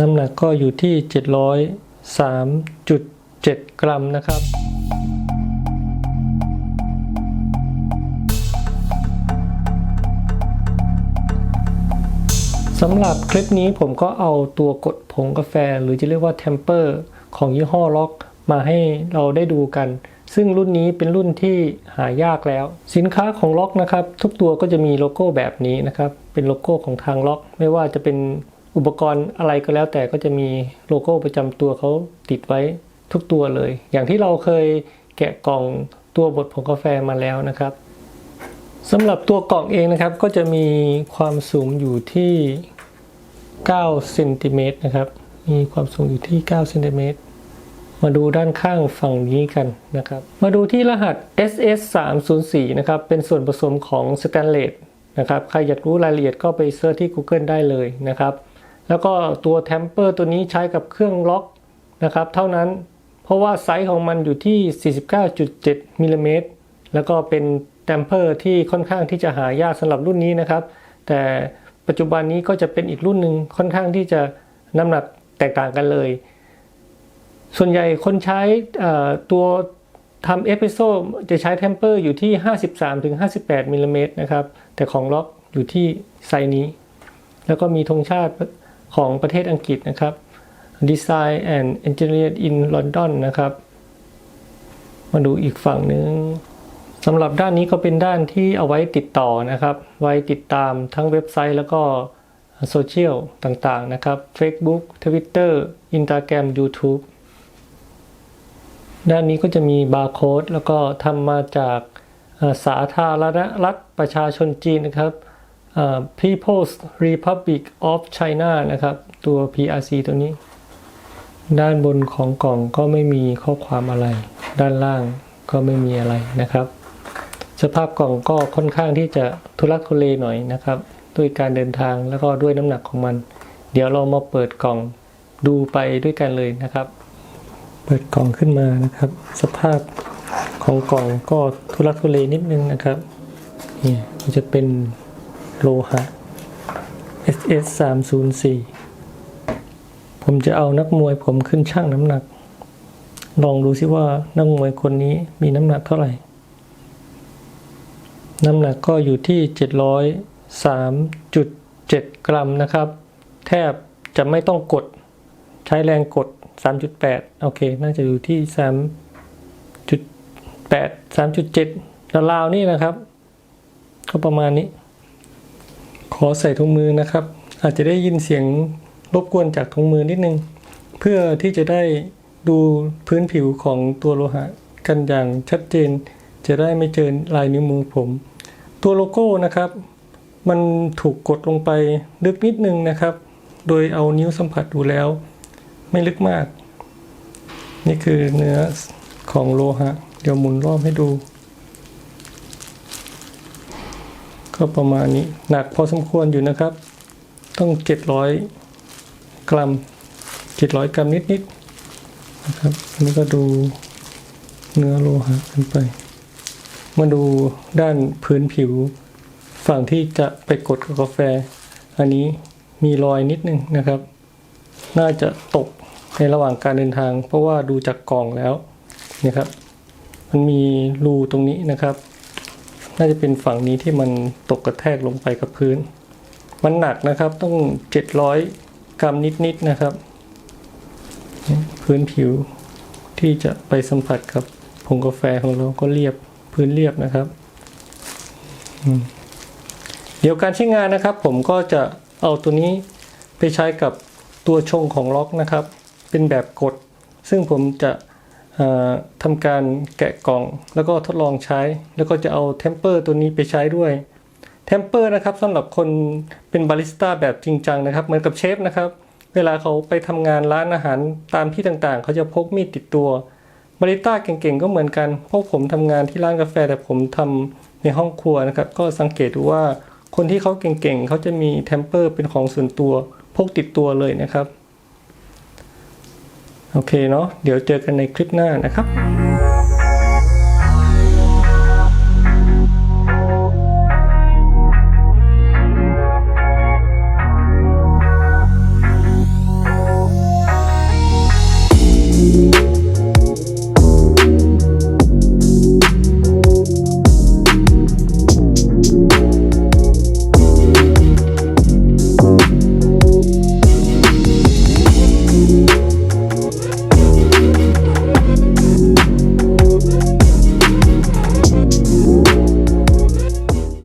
น้ำหนักก็อยู่ที่ 703.7 กรัมนะครับ สำหรับคลิปนี้ผมก็เอาตัวกดผงกาแฟ หรือจะเรียกว่าเทมเปอร์ของยี่ห้อล็อกมาให้เราได้ดูกัน ซึ่งรุ่นนี้เป็นรุ่นที่หายากแล้ว สินค้าของล็อกนะครับ ทุกตัวก็จะมีโลโก้แบบนี้นะครับ เป็นโลโก้ของทางล็อก ไม่ว่าจะเป็น อุปกรณ์อะไรก็แล้วแต่ก็จะมีโลโก้ประจำตัวเขาติดไว้ทุกตัวเลย อย่างที่เราเคยแกะกล่องตัวบดผงกาแฟมาแล้วนะครับสำหรับตัวกล่องเองนะครับก็จะมีความสูงอยู่ที่9เซนติเมตรนะครับ มีความสูงอยู่ที่9เซนติเมตรมาดูด้านข้างฝั่งนี้กันนะครับ มาดูที่รหัส SS 3 0 4นะครับ เป็นส่วนผสมของสแตนเลสนะครับ ใครอยากรู้รายละเอียดก็ไปเซิร์ชที่ Google ได้เลยนะครับ แล้วก็ตัวแทมเปอร์ตัวนี้ใช้กับเครื่องล็อกนะครับเท่านั้นเพราะว่าไซส์ของมันอยู่ที่ 49.7มิลลิเมตรแล้วก็เป็นแดมเปอร์ที่ค่อนข้างที่จะหายากสำหรับรุ่นนี้นะครับ แต่ปัจจุบันนี้ก็จะเป็นอีกรุ่นหนึ่งค่อนข้างที่จะน้ำหนักแตกต่างกันเลย ส่วนใหญ่คนใช้ตัวทำเอสเปรสโซจะใช้เทมเปอร์อยู่ที่ 53-58มิลลิเมตรนะครับ แต่ของล็อกอยู่ที่ไซส์นี้ แล้วก็มีธงชาติ ของประเทศอังกฤษนะครับ Design and Engineer in London นะครับ มาดูอีกฝั่งหนึ่งสำหรับด้านนี้ก็เป็นด้านที่เอาไว้ติดต่อนะครับ ไว้ติดตามทั้งเว็บไซต์แล้วก็โซเชียลต่างๆนะครับ Facebook Twitter Instagram YouTube ด้านนี้ก็จะมีบาร์โค้ดแล้วก็ทำมาจากสาธารณรัฐประชาชนจีนนะครับ People's Republic of China นะครับ ตัว PRC ตัวนี้ ด้านบนของกล่องก็ไม่มีข้อความอะไร ด้านล่างก็ไม่มีอะไรนะครับ สภาพกล่องก็ค่อนข้างที่จะทุลักทุเลหน่อยนะครับ ด้วยการเดินทางแล้วก็ด้วยน้ำหนักของมัน เดี๋ยวเรามาเปิดกล่องดูไปด้วยกันเลยนะครับ เปิดกล่องขึ้นมานะครับ สภาพของกล่องก็ทุลักทุเลนิดนึงนะครับนี่มันจะเป็น โลหะ SS 3 0 4 ผมจะเอานักมวยผมขึ้นช่างน้ำหนัก ลองดูซิว่านักมวยคนนี้มีน้ำหนักเท่าไหร่ น้ำหนักก็อยู่ที่ 703.7 กรัมนะครับ แทบจะไม่ต้องกดใช้แรงกด 3.8 โอเค น่าจะอยู่ที่ 3.8 3.7ราวๆนี่นะครับ ก็ประมาณนี้ ขอใส่ถุงมือนะครับ อาจจะได้ยินเสียงรบกวนจากถุงมือนิดนึง เพื่อที่จะได้ดูพื้นผิวของตัวโลหะกันอย่างชัดเจน จะได้ไม่เจอลายนิ้วมือผม ตัวโลโก้นะครับ มันถูกกดลงไปลึกนิดนึงนะครับ โดยเอานิ้วสัมผัสดูแล้ว ไม่ลึกมาก นี่คือเนื้อของโลหะ เดี๋ยวหมุนรอบให้ดู ก็ประมาณนี้หนักพอสมควรอยู่นะครับ ต้อง 700 กรัม 700 กรัมนิดๆนะครับนี้ก็ดูเนื้อโลหะกันไป มาดูด้านพื้นผิว ฝั่งที่จะไปกดกับกาแฟ อันนี้มีรอยนิดนึงนะครับ น่าจะตกในระหว่างการเดินทาง เพราะว่าดูจากกล่องแล้วนะครับ มันมีรูตรงนี้นะครับ น่าจะเป็นฝั่งนี้ที่มันตกกระแทกลงไปกับพื้น มันหนักนะครับต้อง 700 กรัมนิดๆนะครับ พื้นผิวที่จะไปสัมผัสกับผงกาแฟของเราก็เรียบพื้นเรียบนะครับเดี๋ยวการใช้งานนะครับ ผมก็จะเอาตัวนี้ไปใช้กับตัวชงของล็อกนะครับ เป็นแบบกด ซึ่งผมจะ ทำการแกะกล่อง แล้วก็ทดลองใช้ แล้วก็จะเอาเทมเปอร์ตัวนี้ไปใช้ด้วยเทมเปอร์นะครับสำหรับคนเป็นบาริสต้าแบบจริงจังนะครับ เหมือนกับเชฟนะครับ เวลาเขาไปทำงานร้านอาหารตามที่ต่างๆ เขาจะพกมีดติดตัวบาริสต้าเก่งๆก็เหมือนกันเพราะผมทำงานที่ร้านกาแฟแต่ผมทำในห้องครัวนะครับ ก็สังเกตดูว่าคนที่เขาเก่งๆเขาจะมีเทมเปอร์เป็นของส่วนตัวพกติดตัวเลยนะครับ โอเคเนาะเดี๋ยวเจอกันในคลิปหน้านะครับ